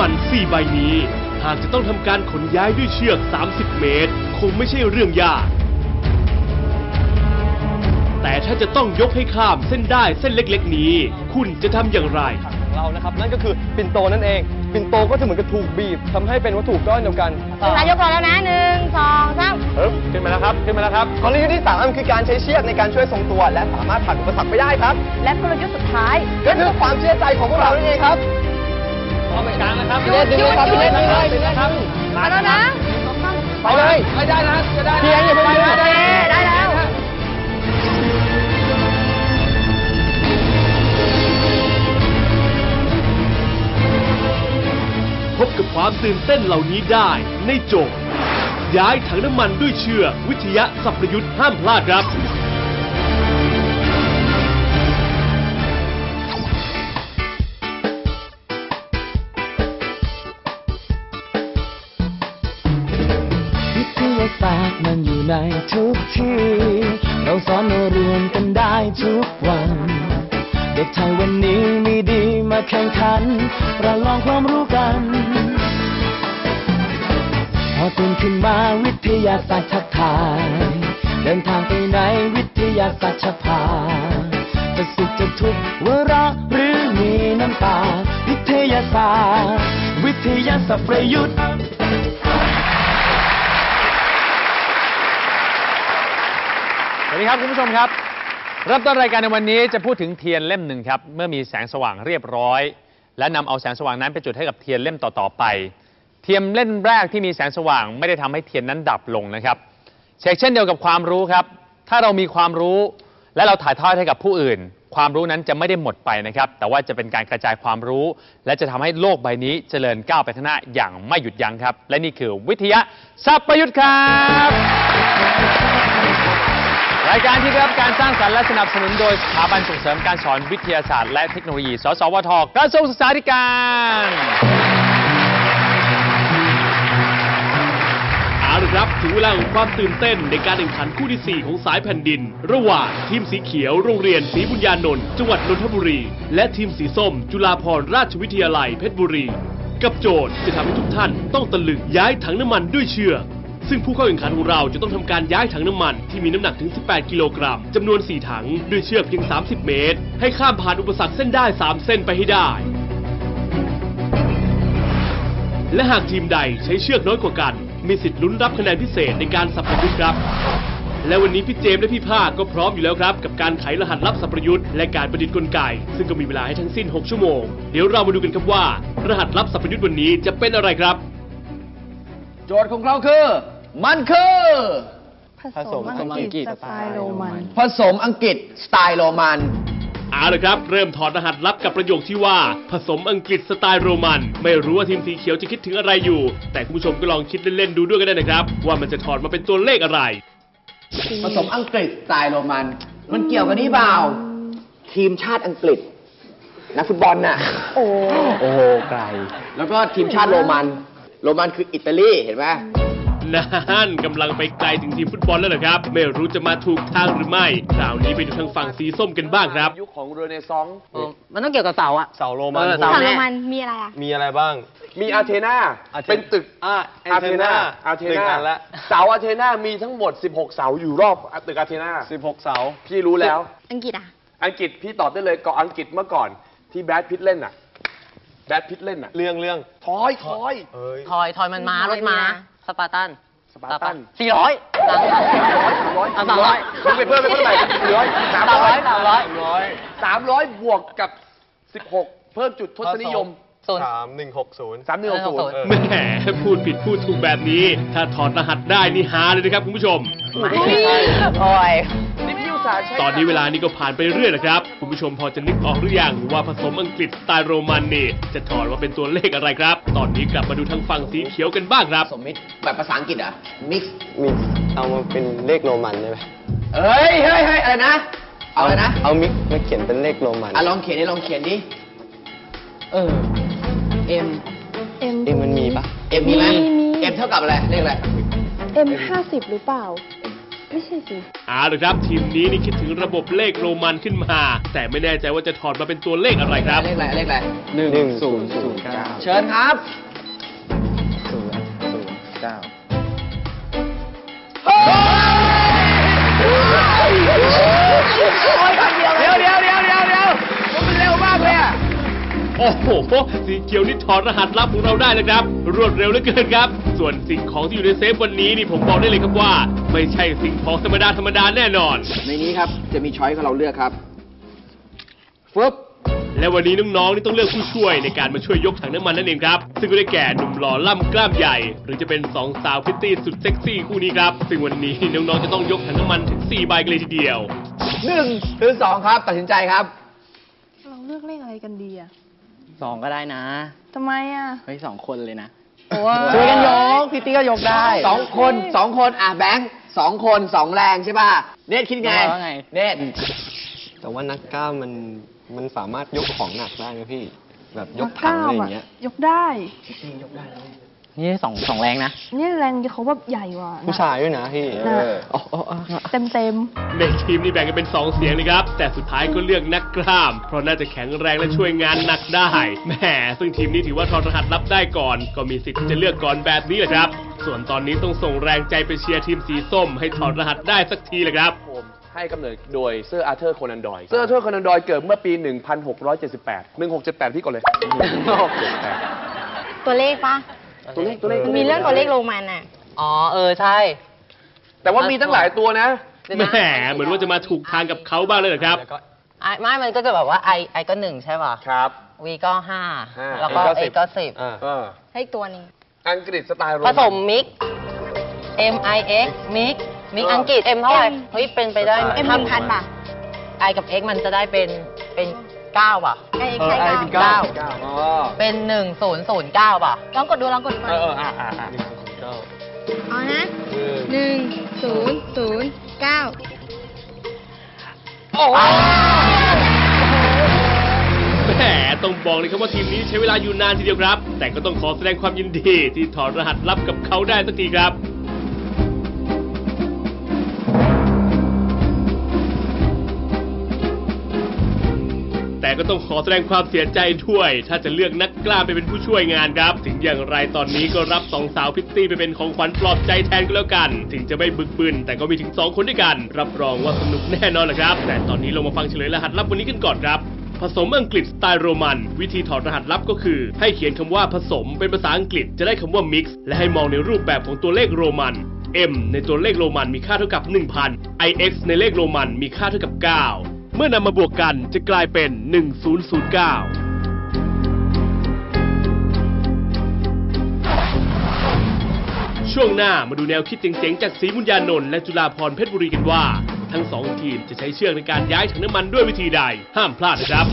ำมัน4ใบนี้ หากจะต้องทำการขนย้ายด้วยเชือก 30 เมตร คงไม่ใช่เรื่องยาก แต่ถ้าจะต้องยกให้ข้ามเส้นได้เส้นเล็กๆ นี้ คุณจะทำอย่างไร ของเรานะครับนั่นก็คือปิ่นโตนั่นเอง ปิ่นโตก็จะเหมือนกับถูกบีบทำให้เป็นวัตถุก้อนเดียวกันถึงนายกพอแล้วนะหนึ่งสองสามเออขึ้นมาแล้วครับขึ้นมาแล้วครับกลยุทธ์ที่สามคือการใช้เชือกในการช่วยทรงตัว และสามารถผ่านอุปสรรคไปได้ครับ และกลยุทธ์สุดท้าย ก็คือความเชื่อใจของพวกเรานั่นเองครับ พร้อมเป็นกลางนะครับหยุดหยุดครับหยุดเล่นเลยนะครับมาแล้วนะไปเลยไม่ได้นะจะได้เพียงอย่าเพิ่งโอเคได้แล้วพบกับความตื่นเต้นเหล่านี้ได้ในโจทย์ย้ายถังน้ำมันด้วยเชือกวิทยาสัพพยุทธ์ห้ามพลาดครับ ศาสตร์มันอยู่ในทุกที่ เราสอนเราเรียนกันได้ทุกวัน เด็กไทยวันนี้มีดีมาแข่งขัน ประลองความรู้กัน พอตื่นขึ้นมาวิทยาศาสตร์ทักทาย เดินทางไปไหนวิทยาศาสตร์จะพาจะสุขจะทุกข์หัวราะหรือมีน้ำตา วิทยาศาสตร์ วิทยาศาสตร์ประยุทธ์ ดีครับคุณผู้ชมครับเริ่มต้นรายการในวันนี้จะพูดถึงเทียนเล่มหนึ่งครับ เมื่อมีแสงสว่างเรียบร้อย และนำเอาแสงสว่างนั้นไปจุดให้กับเทียนเล่มต่อๆไป เทียนเล่มแรกที่มีแสงสว่างไม่ได้ทำให้เทียนนั้นดับลงนะครับเช่นเช่นเดียวกับความรู้ครับ ถ้าเรามีความรู้และเราถ่ายทอดให้กับผู้อื่น ความรู้นั้นจะไม่ได้หมดไปนะครับ แต่ว่าจะเป็นการกระจายความรู้ และจะทำให้โลกใบนี้เจริญก้าวไปข้างหน้าอย่างไม่หยุดยั้งครับ และนี่คือวิทยาสัพยุทธ์ครับ รายการที่ได้รับการสร้างสรรค์และสนับสนุนโดยสถาบันส่งเสริมการสอนวิทยาศาสตร์ และเทคโนโลยี สสวท กระทรวงศึกษาธิการ เอาละครับถึงเวลาของความตื่นเต้นในการแข่งขันคู่ที่ 4 ของสายแผ่นดิน ระหว่างทีมสีเขียวโรงเรียนศรีบุญญานนท์จังหวัดนนทบุรี และทีมสีส้ม จุฬาภรณราชวิทยาลัยเพชรบุรี กับโจทย์จะทำให้ทุกท่านต้องตะลึงย้ายถังน้ำมันด้วยเชือก ซึ่งผู้เข้าแข่งขันของเราจะต้องทำการย้ายถังน้ำมันที่มีน้ำหนักถึง 18 กิโลกรัมจำนวน 4 ถัง ด้วยเชือกเพียง 30 เมตร ให้ข้ามผ่านอุปสรรคเส้นได้ 3 เส้นไปให้ได้ และหากทีมใดใช้เชือกน้อยกว่ากัน มีสิทธิ์ลุ้นรับคะแนนพิเศษในการสับประยุทธ์ครับ และวันนี้พี่เจมส์และพี่ภาคก็พร้อมอยู่แล้วครับ กับการไขรหัสลับสับประยุทธ์และการประดิษฐ์กลไก ซึ่งก็มีเวลาให้ทั้งสิ้น 6 ชั่วโมง เดี๋ยวเรามาดูกันครับว่า รหัสลับสับประยุทธ์วันนี้จะเป็นอะไรครับ โจทย์ของเราคือ มันคือ ผสมอังกฤษสไตล์โรมัน ผสมอังกฤษสไตล์โรมัน เอาละครับ เริ่มถอดรหัสลับกับประโยคที่ว่า ผสมอังกฤษสไตล์โรมัน ไม่รู้ว่าทีมสีเขียวจะคิดถึงอะไรอยู่ แต่คุณผู้ชมก็ลองคิดเล่นๆดูด้วยก็ได้นะครับ ว่ามันจะถอดมาเป็นตัวเลขอะไร ผสมอังกฤษสไตล์โรมัน มันเกี่ยวกันนี่เปล่าทีมชาติอังกฤษนักฟุตบอลน่ะโอ้โอ้โหไกล แล้วก็ทีมชาติโรมัน โรมันคืออิตาลีเห็นไหม นั่นกำลังไปไกลถึงทีมฟุตบอลแล้วเหรอครับ ไม่รู้จะมาถูกทางหรือไม่ คราวนี้ไปดูทางฝั่งสีส้มกันบ้างครับ ยุคของเรเนซองส์มันต้องเกี่ยวกับเสาอะ เสาโรมันเสาโรมันมีอะไรอะมีอะไรบ้าง มีอาเทนาอาเทเป็นตึกอ่าอาเทนาอาเทหนึ่งนาอันละ เสาอาเทนามีทั้งหมด 16 เสาอยู่รอบตึกอาเทนา16 เสา พี่รู้แล้ว อังกฤษอะอังกฤษพี่ตอบได้เลยเกาะอังกฤษเมื่อก่อนที่แบรดพิตเล่นน่ะแบรดพิตเล่นน่ะเรื่องเรื่อง ทอยทอยเอ้ยทอย ทอยมันม้ารถม้าสปาร์ตันสปาร์ตันสี่ร้อยสามร้อยสามร้อยสามร้อยมึงไปเพิ่มไปเท่าไหร่เหลือสามสามร้ร้ออยยสามร้อยร้อยสามร้อยบวกกับ16เพิ่มจุดทศนิยมศูนย์สามหนึ่งหกศูนย์สามหนึ่งหกศูนย์เออแหมพูดผิดพูดถูกแบบนี้ ถ้าถอดรหัสได้นี่ฮาเลยนะครับคุณผู้ชมโอ้ยนี่พี่อุ ตส่าห์ใช้ตอนนี้เวลานี้ก็ผ่านไปเรื่อยนะครับ คุณผู้ชมพอจะนึกออกหรือยังว่าผสมอังกฤษสไตล์โรมันนี่จะถอดว่าเป็นตัวเลขอะไรครับ ตอนนี้กลับมาดูทางฝั่งสีเขียวกันบ้างครับผสมมิกซ์แบบภาษาอังกฤษเหรอะมิกซ์มิกเอามาเป็นเลขโรมันได้ไหมเฮ้ยเฮ้ยเฮ้ยอะไรนะ เอาอะไรนะ เอามิกมาเขียนเป็นเลขโรมันอะลองเขียนดิลองเขียนดิ เออเอ็มเอ็มเอ็มมันมีปะเอ็มมีไหมมีมีเอ็มเท่ากับอะไรเลขอะไรเอ็มห้าสิบหรือเปล่า ไม่ใช่สิเอาละครับทีมนี้นี่คิดถึงระบบเลขโรมันขึ้นมา แต่ไม่แน่ใจว่าจะถอดมาเป็นตัวเลขอะไรครับ เลขอะไรเลขอะไรหนึ่งศูนย์ศูนย์เก้าเชิญครับศูนย์ศูนย์เก้า โอ้โหสีเขียวนี่ถอดรหัสลับของเราได้เลยครับ รวดเร็วเหลือเกินครับ ส่วนสิ่งของที่อยู่ในเซฟวันนี้นี่ผมบอกได้เลยครับว่า ไม่ใช่สิ่งของธรรมดาธรรมดาแน่นอน ในนี้ครับจะมีช้อยให้เราเลือกครับฟึบและวันนี้น้องๆนี่ต้องเลือกผู้ช่วยในการมาช่วยยกถังน้ำมันนั่นเองครับ ซึ่งก็ได้แก่หนุ่มหล่อล่ำกล้ามใหญ่ หรือจะเป็นสองสาวพริตตี้สุดเซ็กซี่คู่นี้ครับซึ่งวันนี้น้องๆจะต้องยกถังน้ำมันถึง4ใบกันเลยทีเดียวหนึ่งหรือสองครับตัดสินใจครับ เราเลือกเลขอะไรกันดีอะ สองก็ได้นะ ทำไมอะ เฮ้ยสองคนเลยนะ โอ้ช่วยกันยกพี่ตี้ก็ยกได้ สองคนสองคนอะแบงค์สองคนสองแรงใช่ป่ะ เนทคิดไง ว่าไง เนทแต่ว่านักกล้ามมันมันสามารถยกของหนักได้นะพี่ แบบยกถังอะไรอย่างเงี้ย ยกได้ นี่สองสองแรงนะนี่แรงเขาแบบใหญ่กว่าผู้ชายด้วยนะพี่นะอ๋ออ๋ออ๋อ เต็มเต็มในทีมนี่แบ่งกันเป็น 2 เสียงเลยครับ แต่สุดท้ายก็เลือกนักกล้าม เพราะน่าจะแข็งแรงและช่วยงานหนักได้แหมซึ่งทีมนี้ถือว่าถอดรหัสรับได้ก่อน ก็มีสิทธิ์ที่จะเลือกก่อนแบบนี้แหละครับ ส่วนตอนนี้ต้องส่งแรงใจไปเชียร์ทีมสีส้ม ให้ถอดรหัสได้สักทีเลยครับ ผมให้กำเนิดโดยเซอร์อาร์เธอร์โคนันดอย เซอร์อาร์เธอร์โคนันดอยเกิดเมื่อปี 1678 1678 พี่ก่อนเลยตัวเลขปะ ตัวเลขตัวเลขมันมีเรื่องตัวเลขโรมันอะ อ๋อ เออ ใช่ แต่ว่ามีตั้งหลายตัวนะแหมเหมือนว่าจะมาถูกทางกับเขาบ้างเลยเหรอครับไอไม่มันก็จะแบบว่าไอไอก็หนึ่งใช่ป่ะครับ วีก็ห้าห้าแล้วก็ A ก็เอสิบก็สิบเออให้อีกตัวหนึงอังกฤษสไตล์โรผมันสมมิก M I X มิกมิกเอออัอังกฤษ M เท่าไหร่ M เฮ้ยเป็นไปได้ไหมเอ็มหนึ่งพันป่ะไอกับ X มันจะได้เป็นเป็น เก้าป่ะ ไอ้เออใช่ไอเก้าเป็นเก้าอ๋อเป็นหนึ่งศูนย์ศูนย์เก้าป่ะ ลองกดดูลองกดดูเออเอออะอะอะเอานะหนึ่งศูนย์ศูนย์เก้าแหมต้องบอกเลยครับว่าทีมนี้ใช้เวลาอยู่นานทีเดียวครับ แต่ก็ต้องขอแสดงความยินดีที่ถอดรหัสลับกับเขาได้สักทีครับ ก็ต้องขอแสดงความเสียใจด้วย ถ้าจะเลือกนักกล้ามไปเป็นผู้ช่วยงานครับ ถึงอย่างไรตอนนี้ก็รับสองสาวพิตตี้ไปเป็นของขวัญปลอบใจแทนก็แล้วกัน ถึงจะไม่บึกบึนแต่ก็มีถึงสองคนด้วยกัน รับรองว่าสนุกแน่นอนแหละครับ แต่ตอนนี้เรามาฟังเฉลยรหัสลับวันนี้กันก่อนครับผสมอังกฤษสไตล์โรมัน วิธีถอดรหัสลับก็คือ ให้เขียนคำว่าผสมเป็นภาษาอังกฤษจะได้คำว่า mix และให้มองในรูปแบบของตัวเลขโรมัน m ในตัวเลขโรมันมีค่าเท่ากับ 1000 ix ในเลขโรมันมีค่าเท่ากับ 9 มื่อนำมาบวกกันจะกลายเป็น 1009ช่วงหน้ามาดูแนวคิดเจ๋งๆ จากศรีบุญญานนท์และจุฬาพรเพชรบุรีกันว่า ทั้งสองทีมจะใช้เชือกในการย้ายถังน้ำมันด้วยวิธีใด ห้ามพลาดนะครับ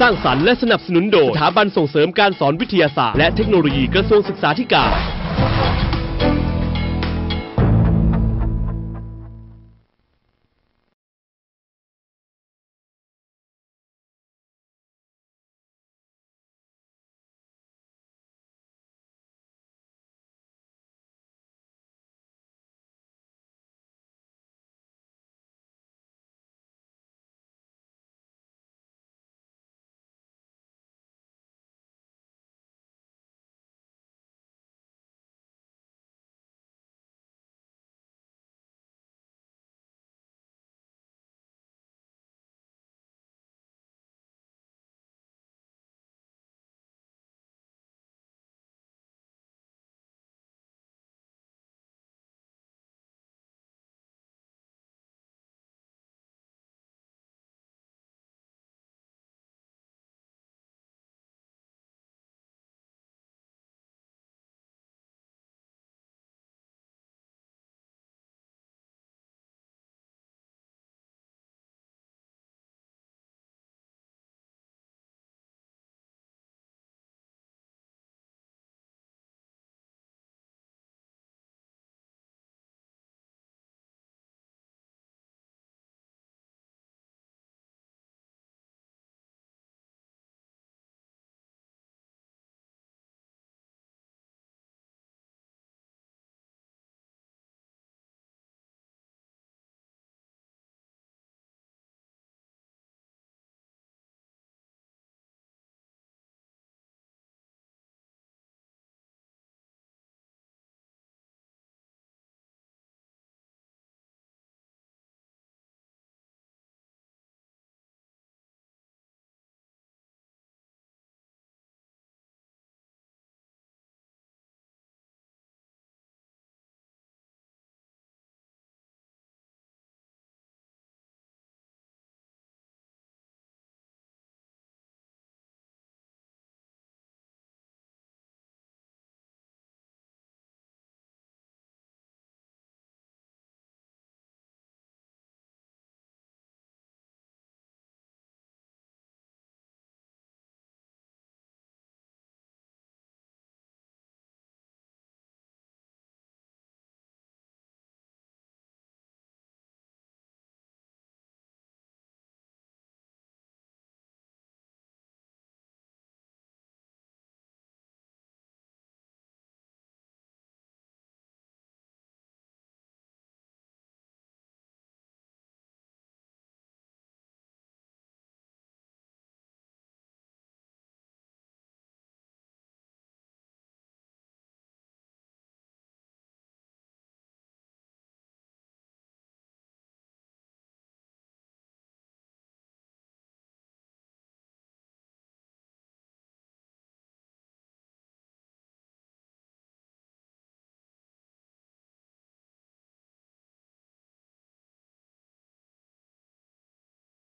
สร้างสรรค์และสนับสนุนโดยสถาบันส่งเสริมการสอนวิทยาศาสตร์และเทคโนโลยีกระทรวงศึกษาธิการ